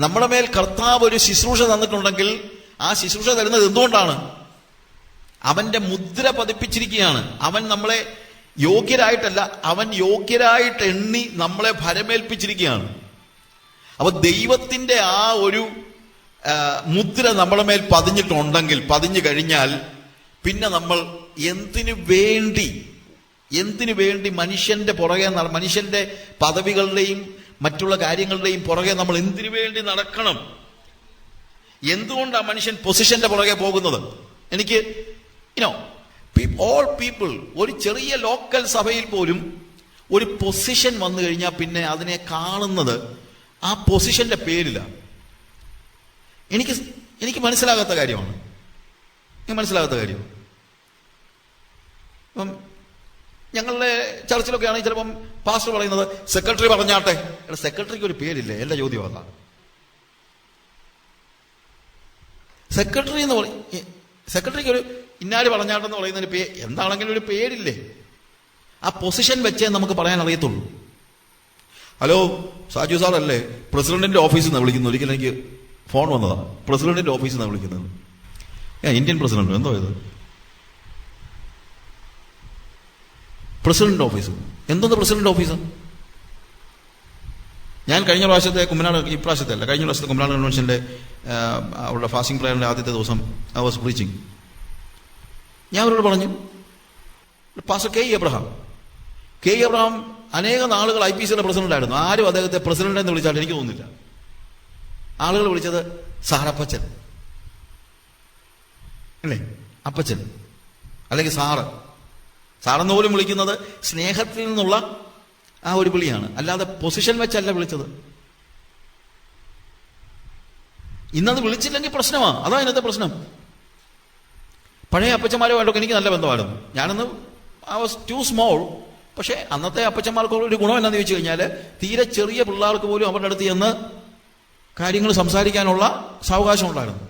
നമ്മുടെ മേൽ കർത്താവ് ഒരു ശുശ്രൂഷ തന്നിട്ടുണ്ടെങ്കിൽ ആ ശുശ്രൂഷ തരുന്നത് എന്തുകൊണ്ടാണ്? അവന്റെ മുദ്ര പതിപ്പിച്ചിരിക്കുകയാണ്. അവൻ നമ്മളെ യോഗ്യരായിട്ടല്ല അവൻ യോഗ്യരായിട്ട് എണ്ണി നമ്മളെ ഭരമേൽപ്പിച്ചിരിക്കുകയാണ്. അപ്പൊ ദൈവത്തിന്റെ ആ ഒരു മുദ്ര നമ്മളെ മേൽ പതിഞ്ഞിട്ടുണ്ടെങ്കിൽ പതിഞ്ഞു കഴിഞ്ഞാൽ പിന്നെ നമ്മൾ എന്തിനു വേണ്ടി എന്തിനു വേണ്ടി മനുഷ്യന്റെ പുറകെ മനുഷ്യന്റെ പദവികളുടെയും മറ്റുള്ള കാര്യങ്ങളുടെയും പുറകെ നമ്മൾ എന്തിനു വേണ്ടി നടക്കണം? എന്തുകൊണ്ടാണ് മനുഷ്യൻ പൊസിഷന്റെ പുറകെ പോകുന്നത്? എനിക്ക് ഇനോ ഓൾ പീപ്പിൾ ഒരു ചെറിയ ലോക്കൽ സഭയിൽ പോലും ഒരു പൊസിഷൻ വന്നു കഴിഞ്ഞാൽ പിന്നെ അതിനെ കാണുന്നത് ആ പൊസിഷന്റെ പേരിലാണ് എനിക്ക് എനിക്ക് മനസ്സിലാകാത്ത കാര്യമാണ്. എനിക്ക് മനസ്സിലാകാത്ത കാര്യം. ഇപ്പം ഞങ്ങളുടെ ചർച്ചിലൊക്കെ ആണെങ്കിൽ ചിലപ്പം പാസ്റ്റർ പറയുന്നത് സെക്രട്ടറി പറഞ്ഞാട്ടെ. സെക്രട്ടറിക്ക് ഒരു പേരില്ലേ? എന്റെ ചോദ്യം അതാണ് സെക്രട്ടറി എന്ന് പറയും സെക്രട്ടറിക്ക് ഒരു ഇന്നാൽ പറഞ്ഞാട്ടെന്ന് പറയുന്നതിന് പേ എന്താണെങ്കിലും ഒരു പേരില്ലേ? ആ പൊസിഷൻ വെച്ചേ നമുക്ക് പറയാൻ അറിയത്തുള്ളൂ. ഹലോ സാജു സാറല്ലേ? പ്രസിഡന്റിന്റെ ഓഫീസിൽ നിന്ന് വിളിക്കുന്നു ഒരിക്കലും എനിക്ക് ഫോൺ വന്നതാണ് പ്രസിഡന്റിന്റെ ഓഫീസിൽ നിന്ന് വിളിക്കുന്നത്. ഇന്ത്യൻ പ്രസിഡന്റ് എന്തോ ഇത്? പ്രസിഡന്റ് ഓഫീസ് എന്തോന്ന് പ്രസിഡന്റ് ഓഫീസ് ഞാൻ കഴിഞ്ഞ പ്രാവശ്യത്തെ കുമ്പനാട് ഈ പ്രാവശ്യത്തെ അല്ല കഴിഞ്ഞ പ്രാവശ്യത്തെ കുമ്പനാട് കൺവെൻഷന്റെ അവരുടെ ഫാസ്റ്റിംഗ് പ്രയറിന്റെ ആദ്യത്തെ ദിവസം ഐ വാസ് ബ്രീച്ചിങ് ഞാൻ അവരോട് പറഞ്ഞു pastor K Abraham K Abraham അനേക നാളുകൾ ഐ പി സിയുടെ പ്രസിഡന്റ് ആയിരുന്നു. ആരും അദ്ദേഹത്തെ പ്രസിഡന്റ് എന്ന് വിളിച്ചാൽ എനിക്ക് തോന്നുന്നില്ല. ആളുകൾ വിളിച്ചത് സാറപ്പച്ചൻ അല്ലേ? അപ്പച്ചൻ. അല്ലെങ്കിൽ സാറ്. സാറെന്ന് പോലും വിളിക്കുന്നത് സ്നേഹത്തിൽ നിന്നുള്ള ആ ഒരു വിളിയാണ്. അല്ലാതെ പൊസിഷൻ വെച്ചല്ല വിളിച്ചത്. ഇന്നത് വിളിച്ചില്ലെങ്കിൽ പ്രശ്നമാ. അതാ ഇന്നത്തെ പ്രശ്നം. പഴയ അപ്പച്ചന്മാരുമായിട്ടൊക്കെ എനിക്ക് നല്ല ബന്ധമായിരുന്നു. ഞാനന്ന് ഐ വാസ് ടു സ്മോൾ പക്ഷേ അന്നത്തെ അപ്പച്ചന്മാർക്ക് ഒരു ഗുണം എന്നാന്ന് ചോദിച്ചു കഴിഞ്ഞാൽ തീരെ ചെറിയ പിള്ളേർക്ക് പോലും അവരുടെ അടുത്ത് ചെന്ന് കാര്യങ്ങൾ സംസാരിക്കാനുള്ള സാവകാശം ഉണ്ടായിരുന്നു.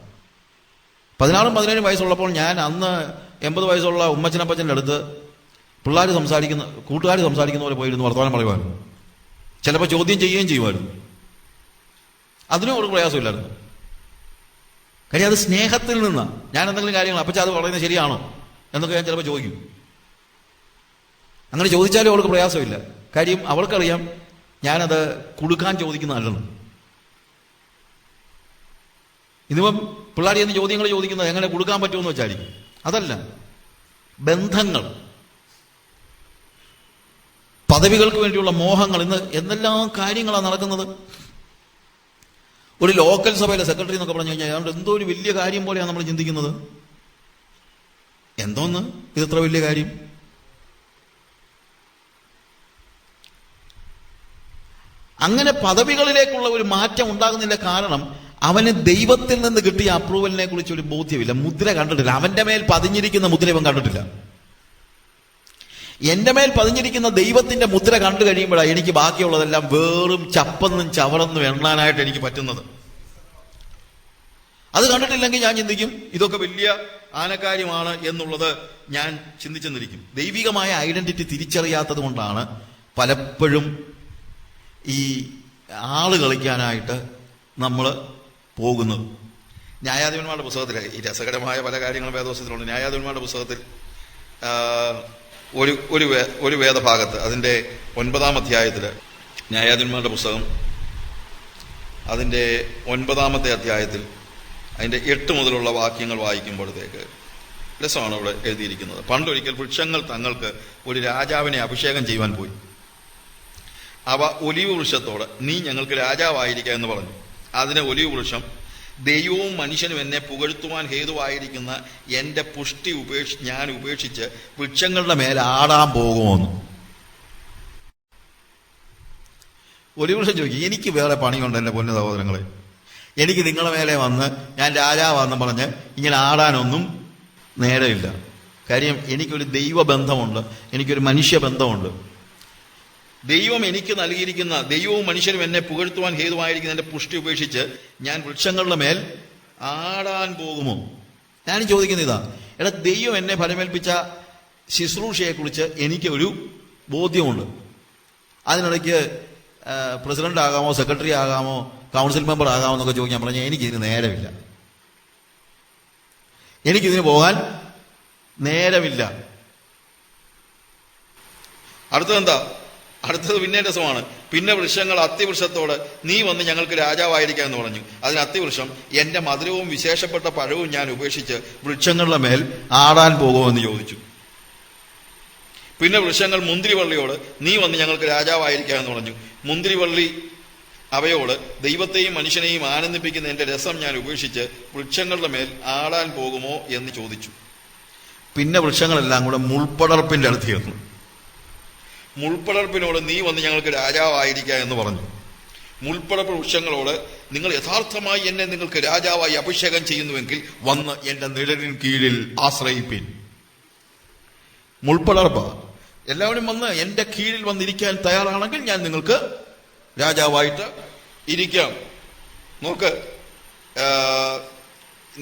പതിനാറും പതിനേഴും വയസ്സുള്ളപ്പോൾ ഞാൻ അന്ന് എൺപത് വയസ്സുള്ള ഉമ്മച്ചനപ്പച്ചന്റെ അടുത്ത് പിള്ളേർ സംസാരിക്കുന്ന കൂട്ടുകാർ സംസാരിക്കുന്ന പോലെ പോയിരുന്നു വർത്തമാനം പറയുമായിരുന്നു. ചിലപ്പോൾ ചോദ്യം ചെയ്യുകയും ചെയ്യുമായിരുന്നു. അതിനും ഒരു പ്രയാസമില്ലായിരുന്നു. കാര്യം അത് സ്നേഹത്തിൽ നിന്നാണ് ഞാൻ എന്തെങ്കിലും കാര്യങ്ങൾ അപ്പച്ച അത് പറയുന്നത് ശരിയാണോ? എന്നൊക്കെ ഞാൻ ചിലപ്പോൾ ചോദിക്കും. അങ്ങനെ ചോദിച്ചാലും അവൾക്ക് പ്രയാസമില്ല. കാര്യം അവൾക്കറിയാം ഞാനത് കൊടുക്കാൻ ചോദിക്കുന്നതല്ലെന്ന്. ഇതിപ്പം പിള്ളേർ എന്ന് ചോദ്യങ്ങൾ ചോദിക്കുന്നത് എങ്ങനെ കൊടുക്കാൻ പറ്റുമെന്ന് വെച്ചായിരിക്കും അതല്ല. ബന്ധങ്ങൾ. പദവികൾക്ക് വേണ്ടിയുള്ള മോഹങ്ങൾ ഇന്ന് എന്തെല്ലാം കാര്യങ്ങളാണ് നടക്കുന്നത്? ഒരു ലോക്കൽ സഭയിലെ സെക്രട്ടറി എന്നൊക്കെ പറഞ്ഞു കഴിഞ്ഞാൽ അതുകൊണ്ട് എന്തോ ഒരു വലിയ കാര്യം പോലെയാണ് നമ്മൾ ചിന്തിക്കുന്നത്. എന്തോന്ന്? ഇത് വലിയ കാര്യം? അങ്ങനെ പദവികളിലേക്കുള്ള ഒരു മാറ്റം ഉണ്ടാകുന്നില്ല കാരണം അവന് ദൈവത്തിൽ നിന്ന് കിട്ടിയ അപ്രൂവലിനെ കുറിച്ച് ഒരു ബോധ്യമില്ല. മുദ്ര കണ്ടിട്ടില്ല. അവന്റെ മേൽ പതിഞ്ഞിരിക്കുന്ന മുദ്ര ഇവൻ കണ്ടിട്ടില്ല. എന്റെ മേൽ പതിഞ്ഞിരിക്കുന്ന ദൈവത്തിന്റെ മുദ്ര കണ്ടു കഴിയുമ്പോഴാണ് എനിക്ക് ബാക്കിയുള്ളതെല്ലാം വേറും ചപ്പെന്നും ചവറെന്നും എണ്ണാനായിട്ട് എനിക്ക് പറ്റുന്നത്. അത് കണ്ടിട്ടില്ലെങ്കിൽ ഞാൻ ചിന്തിക്കും ഇതൊക്കെ വലിയ ആനക്കാര്യമാണ് എന്നുള്ളത് ഞാൻ ചിന്തിച്ചെന്നിരിക്കും. ദൈവികമായ ഐഡന്റിറ്റി തിരിച്ചറിയാത്തത് കൊണ്ടാണ് പലപ്പോഴും ഈ ആൾ കളിക്കാനായിട്ട് നമ്മൾ പോകുന്നത്. ന്യായാധിപന്മാരുടെ പുസ്തകത്തിൽ ഈ രസകരമായ പല കാര്യങ്ങളും വേദോസത്തിലുണ്ട്. ന്യായാധിപന്മാരുടെ പുസ്തകത്തിൽ ഒരു ഒരു ഒരു വേദഭാഗത്ത് അതിന്റെ ഒൻപതാം അധ്യായത്തിൽ ന്യായാധിപന്മാരുടെ പുസ്തകം അതിന്റെ ഒൻപതാമത്തെ അധ്യായത്തിൽ അതിന്റെ എട്ട് മുതലുള്ള വാക്യങ്ങൾ വായിക്കുമ്പോഴത്തേക്ക് രസമാണ് അവിടെ എഴുതിയിരിക്കുന്നത്. പണ്ടൊരിക്കൽ വൃക്ഷങ്ങൾ തങ്ങൾക്ക് ഒരു രാജാവിനെ അഭിഷേകം ചെയ്യുവാൻ പോയി. അവ ഒലിവ് വൃക്ഷത്തോട് നീ ഞങ്ങൾക്ക് രാജാവായിരിക്കുക എന്ന് പറഞ്ഞു. അതിനെ ഒലിവ് വൃക്ഷം ദൈവവും മനുഷ്യനും എന്നെ പുകഴ്ത്തുവാൻ ഹേതുവായിരിക്കുന്ന എന്റെ പുഷ്ടി ഉപേക്ഷി ഞാൻ ഉപേക്ഷിച്ച് വൃക്ഷങ്ങളുടെ മേലെ ആടാൻ പോകുമെന്ന്. ഒരു വൃക്ഷം ചോദിക്കും എനിക്ക് വേറെ പണിയുണ്ട് എന്റെ പൊന്നു സഹോദരങ്ങളെ. എനിക്ക് നിങ്ങളുടെ മേലെ വന്ന് ഞാൻ രാജാവാന്ന് പറഞ്ഞ് ഇങ്ങനെ ആടാനൊന്നും നേരമില്ല കാര്യം എനിക്കൊരു ദൈവബന്ധമുണ്ട് എനിക്കൊരു മനുഷ്യബന്ധമുണ്ട്. ദൈവം എനിക്ക് നൽകിയിരിക്കുന്ന ദൈവവും മനുഷ്യരും എന്നെ പുകഴ്ത്തുവാൻ ഹേതുവായിരിക്കുന്ന എന്റെ പുഷ്ടി ഉപേക്ഷിച്ച് ഞാൻ വൃക്ഷങ്ങളുടെ മേൽ ആടാൻ പോകുമോ? ഞാൻ ചോദിക്കുന്ന ഇതാ. എടാ ദൈവം എന്നെ ഫലമേൽപ്പിച്ച ശുശ്രൂഷയെക്കുറിച്ച് എനിക്ക് ഒരു ബോധ്യമുണ്ട്. അതിനിടയ്ക്ക് പ്രസിഡന്റ് ആകാമോ സെക്രട്ടറി ആകാമോ കൗൺസിൽ മെമ്പർ ആകാമോ എന്നൊക്കെ ചോദിക്കാൻ പറഞ്ഞാൽ എനിക്കിതിന് നേരമില്ല. എനിക്കിതിന് പോകാൻ നേരമില്ല. അടുത്തത് എന്താ അടുത്തത് പിന്നെ രസമാണ് പിന്നെ വൃക്ഷങ്ങൾ അത്തിവൃക്ഷത്തോട് നീ വന്ന് ഞങ്ങൾക്ക് രാജാവായിരിക്കാം എന്ന് പറഞ്ഞു. അതിന് അത്തിവൃക്ഷം എന്റെ മധുരവും വിശേഷപ്പെട്ട പഴവും ഞാൻ ഉപേക്ഷിച്ച് വൃക്ഷങ്ങളുടെ മേൽ ആടാൻ പോകുമെന്ന് ചോദിച്ചു. പിന്നെ വൃക്ഷങ്ങൾ മുന്തിരിവള്ളിയോട് നീ വന്ന് ഞങ്ങൾക്ക് രാജാവായിരിക്കാം എന്ന് പറഞ്ഞു. മുന്തിരിവള്ളി അവയോട് ദൈവത്തെയും മനുഷ്യനെയും ആനന്ദിപ്പിക്കുന്ന എന്റെ രസം ഞാൻ ഉപേക്ഷിച്ച് വൃക്ഷങ്ങളുടെ മേൽ ആടാൻ പോകുമോ? എന്ന് ചോദിച്ചു. പിന്നെ വൃക്ഷങ്ങളെല്ലാം കൂടെ മുൾപ്പടർപ്പിന്റെ അടുത്ത് ചെന്നു മുൾപ്പടർപ്പിനോട് നീ വന്ന് ഞങ്ങൾക്ക് രാജാവായിരിക്കുക എന്ന് പറഞ്ഞു. മുൾപ്പടർപ്പ് വൃക്ഷങ്ങളോട് നിങ്ങൾ യഥാർത്ഥമായി എന്നെ നിങ്ങൾക്ക് രാജാവായി അഭിഷേകം ചെയ്യുന്നുവെങ്കിൽ വന്ന് എന്റെ നിഴലിൻ കീഴിൽ ആശ്രയിപ്പിൻ. മുൾപ്പടർപ്പ് എല്ലാവരും വന്ന് എന്റെ കീഴിൽ വന്നിരിക്കാൻ തയ്യാറാണെങ്കിൽ ഞാൻ നിങ്ങൾക്ക് രാജാവായിട്ട് ഇരിക്കാം. നോക്ക്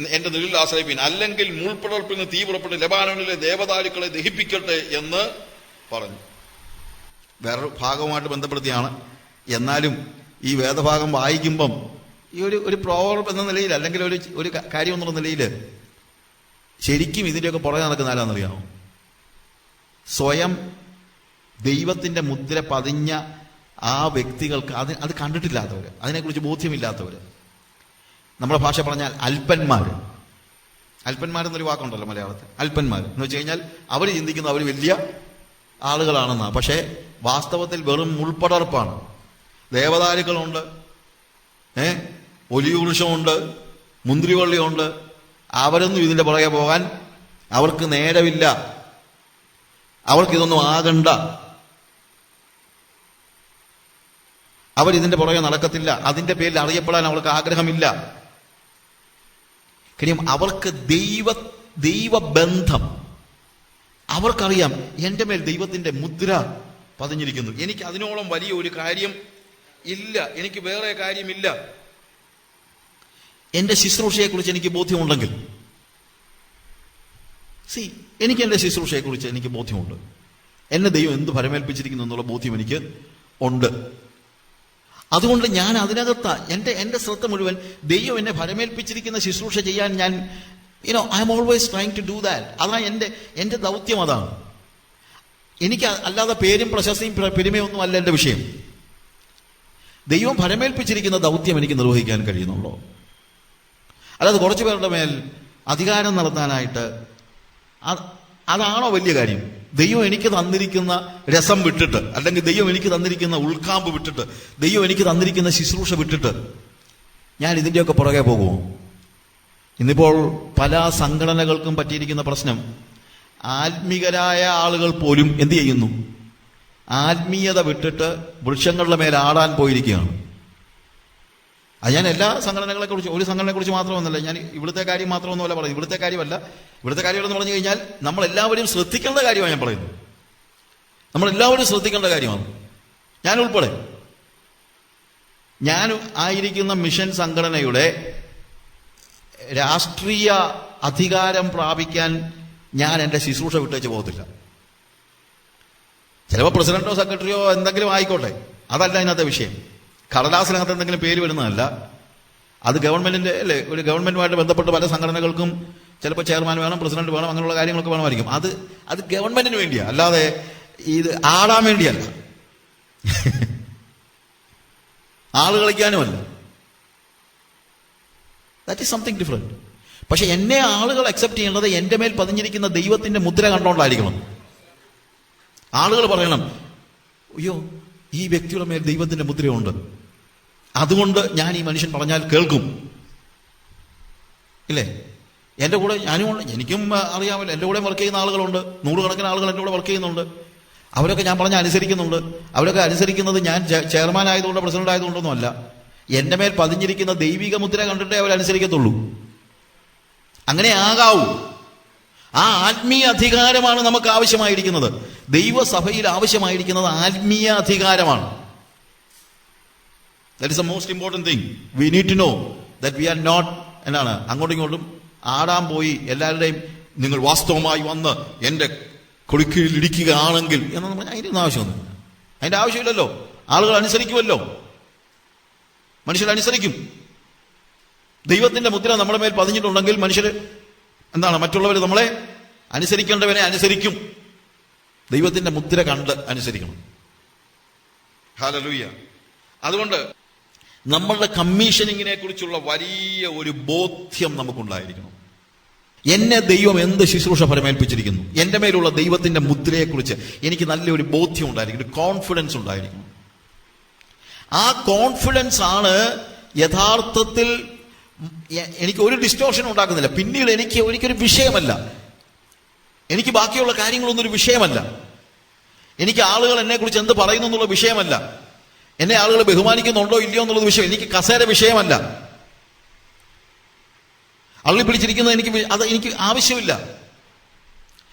എന്റെ നിഴലിൽ ആശ്രയിപ്പിൻ. അല്ലെങ്കിൽ മുൾപ്പടർപ്പിന് തീ പുറപ്പെട്ട് ലബാനോണിലെ ദേവതാരുക്കളെ ദഹിപ്പിക്കട്ടെ എന്ന് പറഞ്ഞു. വേറൊരു ഭാഗവുമായിട്ട് ബന്ധപ്പെടുത്തിയാണ്. എന്നാലും ഈ വേദഭാഗം വായിക്കുമ്പം ഈ ഒരു ഒരു പ്രോവർബ് എന്ന നിലയിൽ അല്ലെങ്കിൽ ഒരു ഒരു കാര്യം എന്നുള്ള നിലയിൽ ശരിക്കും ഇതിന്റെയൊക്കെ പുറകെ നടക്കുന്ന ആരാന്നറിയാമോ? സ്വയം ദൈവത്തിന്റെ മുദ്ര പതിഞ്ഞ ആ വ്യക്തികൾക്ക് അത് അത് കണ്ടിട്ടില്ലാത്തവർ അതിനെക്കുറിച്ച് ബോധ്യമില്ലാത്തവർ. നമ്മുടെ ഭാഷ പറഞ്ഞാൽ അല്പന്മാർ അല്പന്മാരെന്നൊരു വാക്കുണ്ടല്ലോ മലയാളത്തിൽ. അല്പന്മാർ എന്ന് വെച്ച് കഴിഞ്ഞാൽ അവർ ചിന്തിക്കുന്ന അവർ വലിയ ആളുകളാണെന്നാണ് പക്ഷേ വാസ്തവത്തിൽ വെറും ഉൾപ്പടർപ്പാണ് ദേവതാരുക്കളുണ്ട് ഏ? ഒലിവൃക്ഷമുണ്ട് മുന്തിരിവള്ളിയുണ്ട്. അവരൊന്നും ഇതിന്റെ പുറകെ പോകാൻ അവർക്ക് നേരമില്ല. അവർക്കിതൊന്നും ആകണ്ട. അവരിതിന്റെ പുറകെ നടക്കത്തില്ല. അതിന്റെ പേരിൽ അറിയപ്പെടാൻ അവർക്ക് ആഗ്രഹമില്ല. കാര്യം അവർക്ക് ദൈവ ദൈവബന്ധം. അവർക്കറിയാം എന്റെ മേൽ ദൈവത്തിന്റെ മുദ്ര പതിഞ്ഞിരിക്കുന്നു. എനിക്ക് അതിനോളം വലിയ ഒരു കാര്യം ഇല്ല. എനിക്ക് വേറെ കാര്യമില്ല. എന്റെ ശുശ്രൂഷയെക്കുറിച്ച് എനിക്ക് ബോധ്യമുണ്ടെങ്കിൽ. സി എനിക്ക് എന്റെ ശുശ്രൂഷയെക്കുറിച്ച് എനിക്ക് ബോധ്യമുണ്ട്. എന്നെ ദൈവം എന്ത് ഫലമേൽപ്പിച്ചിരിക്കുന്നു എന്നുള്ള ബോധ്യം എനിക്ക് ഉണ്ട്. അതുകൊണ്ട് ഞാൻ അതിനകത്ത. എന്റെ എന്റെ ശ്രദ്ധ മുഴുവൻ ദൈവം എന്നെ ഫലമേൽപ്പിച്ചിരിക്കുന്ന ശുശ്രൂഷ ചെയ്യാൻ ഞാൻ you know I am always trying to do that അതാണ് എന്റെ എന്റെ ദൗത്യം അതാണ്. എനിക്ക് അല്ലാതെ പേരും പ്രശസ്തിയും പ്ര- പെരുമയൊന്നും അല്ല എന്റെ വിഷയം. ദൈവം ഭരമേൽപ്പിച്ചിരിക്കുന്ന ദൗത്യം എനിക്ക് നിർവഹിക്കാൻ കഴിയുന്നുള്ളൂ. അല്ലാതെ കുറച്ച് പേരുടെ മേൽ അധികാരം നടത്താനായിട്ട് അതാണോ വലിയ കാര്യം? ദൈവം എനിക്ക് തന്നിരിക്കുന്ന രസം വിട്ടിട്ട് അല്ലെങ്കിൽ ദൈവം എനിക്ക് തന്നിരിക്കുന്ന ഉൾക്കാമ്പ് വിട്ടിട്ട് ദൈവം എനിക്ക് തന്നിരിക്കുന്ന ശുശ്രൂഷ വിട്ടിട്ട് ഞാൻ ഇതിന്റെയൊക്കെ പുറകെ പോകുമോ? ഇന്നിപ്പോൾ പല സംഘടനകൾക്കും പറ്റിയിരിക്കുന്ന പ്രശ്നം. ആത്മീകരായ ആളുകൾ പോലും എന്ത് ചെയ്യുന്നു? ആത്മീയത വിട്ടിട്ട് വൃക്ഷങ്ങളുടെ മേൽ ആടാൻ പോയിരിക്കുകയാണ്. അത് ഞാൻ എല്ലാ സംഘടനകളെ കുറിച്ച് ഒരു സംഘടനയെ കുറിച്ച് മാത്രമൊന്നുമല്ല ഞാൻ ഇവിടുത്തെ കാര്യം മാത്രമൊന്നുമല്ല പറയുന്നത്. ഇവിടുത്തെ കാര്യമല്ല. ഇവിടുത്തെ കാര്യമെന്ന് പറഞ്ഞു കഴിഞ്ഞാൽ നമ്മൾ എല്ലാവരും ശ്രദ്ധിക്കേണ്ട കാര്യമാണ് ഞാൻ പറയുന്നത്. നമ്മൾ എല്ലാവരും ശ്രദ്ധിക്കേണ്ട കാര്യമാണ്. ഞാൻ ഉൾപ്പെടെ. ഞാൻ ആയിരിക്കുന്ന മിഷൻ സംഘടനയുടെ രാഷ്ട്രീയ അധികാരം പ്രാപിക്കാൻ ഞാൻ എന്റെ ശുശ്രൂഷ വിട്ടേച്ച് പോകത്തില്ല. ചിലപ്പോൾ പ്രസിഡന്റോ സെക്രട്ടറിയോ എന്തെങ്കിലും ആയിക്കോട്ടെ. അതല്ല അതിനകത്തെ വിഷയം. കടലാസിനകത്ത് എന്തെങ്കിലും പേര് വരുന്നതല്ല. അത് ഗവൺമെന്റിന്റെ അല്ലേ ഒരു ഗവൺമെന്റുമായിട്ട് ബന്ധപ്പെട്ട് പല സംഘടനകൾക്കും ചിലപ്പോൾ ചെയർമാൻ വേണം പ്രസിഡന്റ് വേണം അങ്ങനെയുള്ള കാര്യങ്ങളൊക്കെ വേണമായിരിക്കും. അത് അത് ഗവൺമെന്റിന് വേണ്ടിയാ. അല്ലാതെ ഇത് ആടാൻ വേണ്ടിയല്ല. ആൾ കളിക്കാനുമല്ല. ദാറ്റ് ഈസ് സംതിങ് ഡിഫറെന്റ് പക്ഷെ എന്നെ ആളുകൾ അക്സെപ്റ്റ് ചെയ്യേണ്ടത് എന്റെ മേൽ പതിഞ്ഞിരിക്കുന്ന ദൈവത്തിന്റെ മുദ്ര കണ്ടോണ്ടായിരിക്കണം. ആളുകൾ പറയണം അയ്യോ ഈ വ്യക്തിയുടെ മേൽ ദൈവത്തിന്റെ മുദ്രയുണ്ട്. അതുകൊണ്ട് ഞാൻ ഈ മനുഷ്യൻ പറഞ്ഞാൽ കേൾക്കും. ഇല്ലേ? എന്റെ കൂടെ ഞാനും എനിക്കും അറിയാമല്ലോ. എന്റെ കൂടെ വർക്ക് ചെയ്യുന്ന ആളുകളുണ്ട്. നൂറുകണക്കിന് ആളുകൾ എന്റെ കൂടെ വർക്ക് ചെയ്യുന്നുണ്ട്. അവരൊക്കെ ഞാൻ പറഞ്ഞ അനുസരിക്കുന്നുണ്ട്. അവരൊക്കെ അനുസരിക്കുന്നത് ഞാൻ ചെയർമാൻ ആയതുകൊണ്ട് പ്രസിഡന്റ് ആയതുകൊണ്ടൊന്നും അല്ല എന്റെ മേൽ പതിഞ്ഞിരിക്കുന്ന ദൈവിക മുദ്ര കണ്ടിട്ടേ അവരനുസരിക്കത്തുള്ളൂ. അങ്ങനെ ആകാവൂ. ആ ആത്മീയ അധികാരമാണ് നമുക്ക് ആവശ്യമായിരിക്കുന്നത്. ദൈവസഭയിൽ ആവശ്യമായിരിക്കുന്നത് ആത്മീയ അധികാരമാണ്. That is a most important thing we need to know that we are not എന്നാണ്. അങ്ങോട്ടും ഇങ്ങോട്ടും ആടാൻ പോയി എല്ലാവരുടെയും നിങ്ങൾ വാസ്തവമായി വന്ന് എന്റെ കൊടുക്കീഴിൽ ഇടിക്കുകയാണെങ്കിൽ എന്നൊന്നും പറഞ്ഞാൽ അതിന്റെ ആവശ്യമൊന്നുമില്ല. അതിന്റെ ആവശ്യമില്ലല്ലോ. ആളുകൾ അനുസരിക്കുമല്ലോ. മനുഷ്യരനുസരിക്കും ദൈവത്തിന്റെ മുദ്ര നമ്മുടെ മേൽ പതിഞ്ഞിട്ടുണ്ടെങ്കിൽ മനുഷ്യർ എന്താണ്? മറ്റുള്ളവർ നമ്മളെ അനുസരിക്കേണ്ടവനെ അനുസരിക്കും. ദൈവത്തിന്റെ മുദ്ര കണ്ട് അനുസരിക്കണം. ഹാലലൂയ അതുകൊണ്ട് നമ്മളുടെ കമ്മീഷനിങ്ങിനെ കുറിച്ചുള്ള വലിയ ഒരു ബോധ്യം നമുക്കുണ്ടായിരിക്കണം. എന്നെ ദൈവം എന്ത് ശുശ്രൂഷ പരമേൽപ്പിച്ചിരിക്കുന്നു എന്റെ മേലുള്ള ദൈവത്തിന്റെ മുദ്രയെക്കുറിച്ച് എനിക്ക് നല്ലൊരു ബോധ്യം ഉണ്ടായിരിക്കും ഒരു കോൺഫിഡൻസ് ഉണ്ടായിരിക്കും ആ കോൺഫിഡൻസ് ആണ് യഥാർത്ഥത്തിൽ എനിക്ക് ഒരു ഡിസ്റ്റോർഷൻ ഉണ്ടാക്കുന്നില്ല. പിന്നീട് എനിക്ക് ഒരിക്കലും വിഷയമല്ല. എനിക്ക് ബാക്കിയുള്ള കാര്യങ്ങളൊന്നും ഒരു വിഷയമല്ല. എനിക്ക് ആളുകൾ എന്നെ കുറിച്ച് എന്ത് പറയുന്നു എന്നുള്ള വിഷയമല്ല. എന്നെ ആളുകൾ ബഹുമാനിക്കുന്നുണ്ടോ ഇല്ലയോ എന്നുള്ളത് വിഷയം. എനിക്ക് കസേര വിഷയമല്ല. അള്ളി പിടിച്ചിരിക്കുന്നത് എനിക്ക് അത് എനിക്ക് ആവശ്യമില്ല.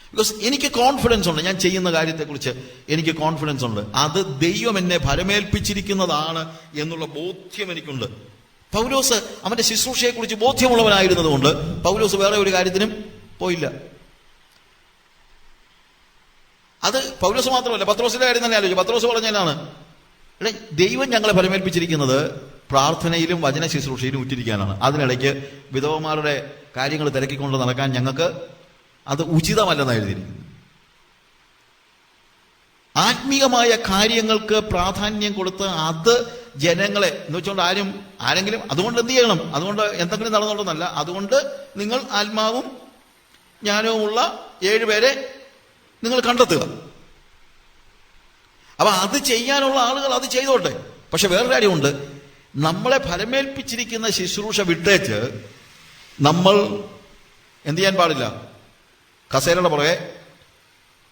ബിക്കോസ് എനിക്ക് കോൺഫിഡൻസ് ഉണ്ട്. ഞാൻ ചെയ്യുന്ന കാര്യത്തെക്കുറിച്ച് എനിക്ക് കോൺഫിഡൻസ് ഉണ്ട്. അത് ദൈവം എന്നെ ഭരമേൽപ്പിച്ചിരിക്കുന്നതാണ് എന്നുള്ള ബോധ്യം എനിക്കുണ്ട്. പൗലോസ് അവന്റെ ശുശ്രൂഷയെക്കുറിച്ച് ബോധ്യമുള്ളവനായിരുന്നതുകൊണ്ട് പൗലോസ് വേറെ ഒരു കാര്യത്തിനും പോയില്ല. അത് പൗലോസ് മാത്രമല്ല പത്രോസിന്റെ കാര്യം തന്നെ ആലോചിച്ചു. പത്രോസ് പറഞ്ഞതിനാണ് ദൈവം ഞങ്ങളെ പരമേൽപ്പിച്ചിരിക്കുന്നത് പ്രാർത്ഥനയിലും വചന ശുശ്രൂഷയിലും ഉറ്റിരിക്കാനാണ് അതിനിടയ്ക്ക് വിധവമാരുടെ കാര്യങ്ങൾ തിരക്കിക്കൊണ്ട് നടക്കാൻ ഞങ്ങൾക്ക് അത് ഉചിതമല്ലെന്ന് എഴുതിയിരിക്കുന്നു ആത്മീയമായ കാര്യങ്ങൾക്ക് പ്രാധാന്യം കൊടുത്ത് അത് ജനങ്ങളെ എന്ന് വെച്ചുകൊണ്ട് ആരും ആരെങ്കിലും അതുകൊണ്ട് എന്ത് ചെയ്യണം? അതുകൊണ്ട് എന്തെങ്കിലും നടന്നോളന്നല്ല അതുകൊണ്ട് നിങ്ങൾ ആത്മാവും ജ്ഞാനവുമുള്ള ഏഴുപേരെ നിങ്ങൾ കണ്ടെത്തുക. അപ്പൊ അത് ചെയ്യാനുള്ള ആളുകൾ അത് ചെയ്തോട്ടെ. പക്ഷെ വേറൊരു കാര്യമുണ്ട്. നമ്മളെ ഫലമേൽപ്പിച്ചിരിക്കുന്ന ശുശ്രൂഷ വിട്ടേച്ച് നമ്മൾ എന്ത് ചെയ്യാൻ പാടില്ല? കസേരയുടെ പുറകെ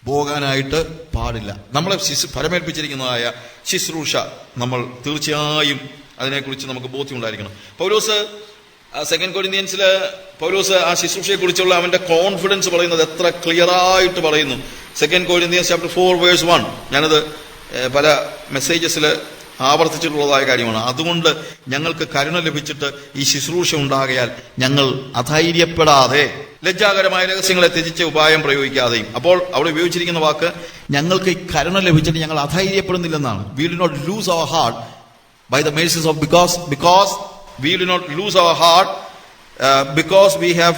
പോകാനായിട്ട് പാടില്ല. നമ്മളെ ശിശു ഫലമേൽപ്പിച്ചിരിക്കുന്നതായ ശുശ്രൂഷ നമ്മൾ തീർച്ചയായും അതിനെക്കുറിച്ച് നമുക്ക് ബോധ്യമുണ്ടായിരിക്കണം. പൗലോസ് സെക്കൻഡ് കൊരിന്ത്യൻസിൽ പൗലോസ് ആ ശുശ്രൂഷയെ കുറിച്ചുള്ള അവന്റെ കോൺഫിഡൻസ് പറയുന്നത് എത്ര ക്ലിയറായിട്ട് പറയുന്നു. Second Corinthians chapter four verse one ഞാനത് പല മെസ്സേജസിൽ ആവർത്തിച്ചിട്ടുള്ളതായ കാര്യമാണ്. അതുകൊണ്ട് ഞങ്ങൾക്ക് കരുണ ലഭിച്ചിട്ട് ഈ ശുശ്രൂഷ ഉണ്ടാകയാൽ ഞങ്ങൾ അധൈര്യപ്പെടാതെ ലജ്ജാകരമായ രഹസ്യങ്ങളെ ത്യജിച്ച ഉപായം പ്രയോഗിക്കാതെയും. അപ്പോൾ അവിടെ ഉപയോഗിച്ചിരിക്കുന്ന വാക്ക് ഞങ്ങൾക്ക് ഈ കരുണ ലഭിച്ചിട്ട് ഞങ്ങൾ അധൈര്യപ്പെടുന്നില്ലെന്നാണ്. We do not lose our heart by the mercies of because because we do not lose our heart because we have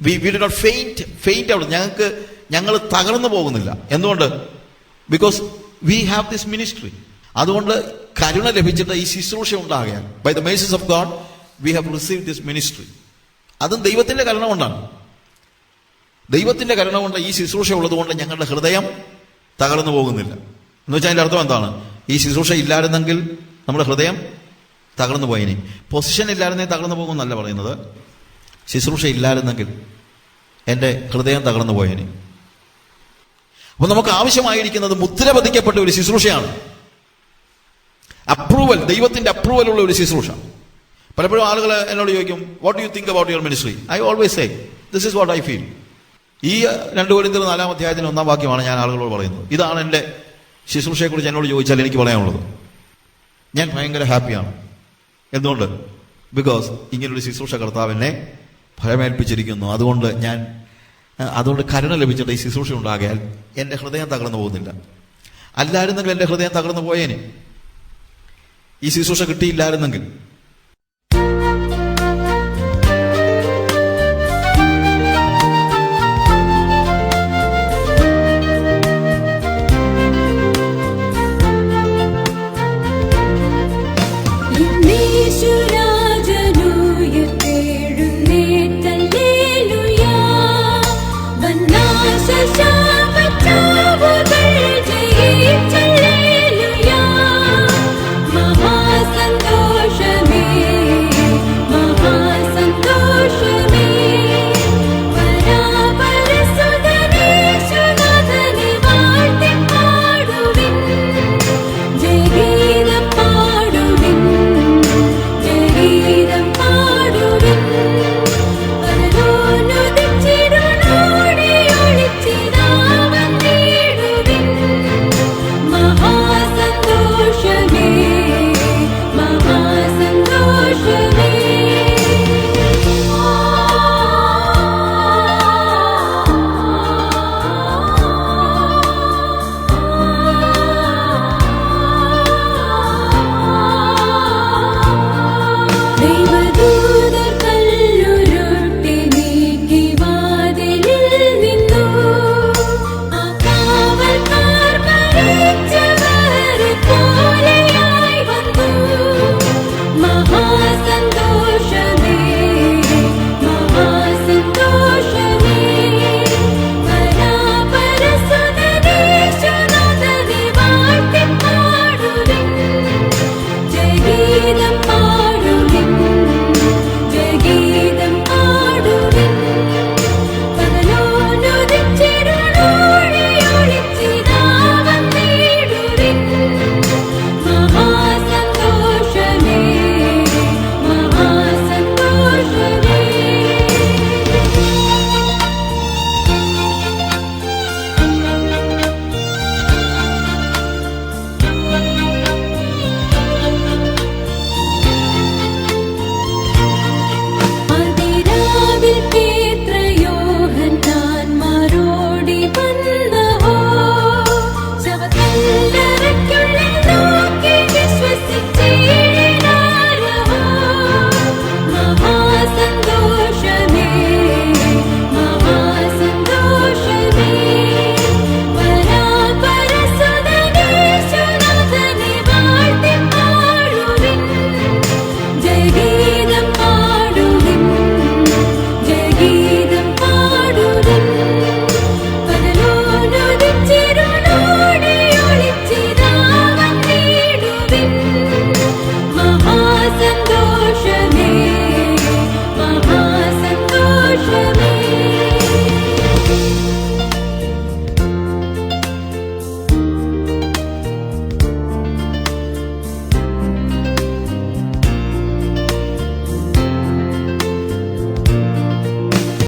we we do not faint faint അവിടെ ഞങ്ങൾക്ക് ഞങ്ങൾ തകർന്നു പോകുന്നില്ല. എന്തുകൊണ്ട്? Because we have this ministry അതുകൊണ്ട് കരുണ ലഭിച്ചിട്ട് ഈ ശുശ്രൂഷ ഉണ്ടാകാൻ by the mercies of God we have receive this ministry അതും ദൈവത്തിന്റെ കരുണ കൊണ്ടാണ്. ദൈവത്തിന്റെ കരുണ കൊണ്ട് ഈ ശുശ്രൂഷ ഉള്ളതുകൊണ്ട് ഞങ്ങളുടെ ഹൃദയം തകർന്നു പോകുന്നില്ല. എന്ന് വെച്ചാൽ അതിന്റെ അർത്ഥം എന്താണ്? ഈ ശുശ്രൂഷ ഇല്ലായിരുന്നെങ്കിൽ നമ്മുടെ ഹൃദയം തകർന്നു പോയിനി. പൊസിഷൻ ഇല്ലായിരുന്നേ തകർന്നു പോകുമെന്നല്ല പറയുന്നത്. ശുശ്രൂഷ ഇല്ലായിരുന്നെങ്കിൽ എന്റെ ഹൃദയം തകർന്നു പോയനി. അപ്പൊ നമുക്ക് ആവശ്യമായിരിക്കുന്നത് മുദ്ര പതിക്കപ്പെട്ട ഒരു ശുശ്രൂഷയാണ്. അപ്രൂവൽ ദൈവത്തിന്റെ അപ്രൂവൽ ഉള്ള ഒരു ശുശ്രൂഷ. പലപ്പോഴും ആളുകൾ എന്നോട് ചോദിക്കും what you think about your ministry I always say this is what I feel ഈ രണ്ട് കോരിന്തർ നാലാം അധ്യായത്തിന് ഒന്നാം വാക്യമാണ് ഞാൻ ആളുകളോട് പറയുന്നത്. ഇതാണ് എന്റെ ശുശ്രൂഷയെക്കുറിച്ച് എന്നോട് ചോദിച്ചാൽ എനിക്ക് പറയാനുള്ളത്. ഞാൻ ഭയങ്കര ഹാപ്പിയാണ്. എന്തുകൊണ്ട്? ബിക്കോസ് ഇങ്ങനൊരു ശുശ്രൂഷ കർത്താവ് എന്നെ ഫലമേൽപ്പിച്ചിരിക്കുന്നു അതുകൊണ്ട് ഞാൻ അതുകൊണ്ട് കരുണ ലഭിച്ചിട്ട് ഈ ശുശ്രൂഷ ഉണ്ടാകിയാൽ എന്റെ ഹൃദയം തകർന്നു പോകുന്നില്ല. അല്ലായിരുന്നെങ്കിൽ എന്റെ ഹൃദയം തകർന്നു പോയേനെ. ഈ ശുശ്രൂഷ കിട്ടിയില്ലായിരുന്നെങ്കിൽ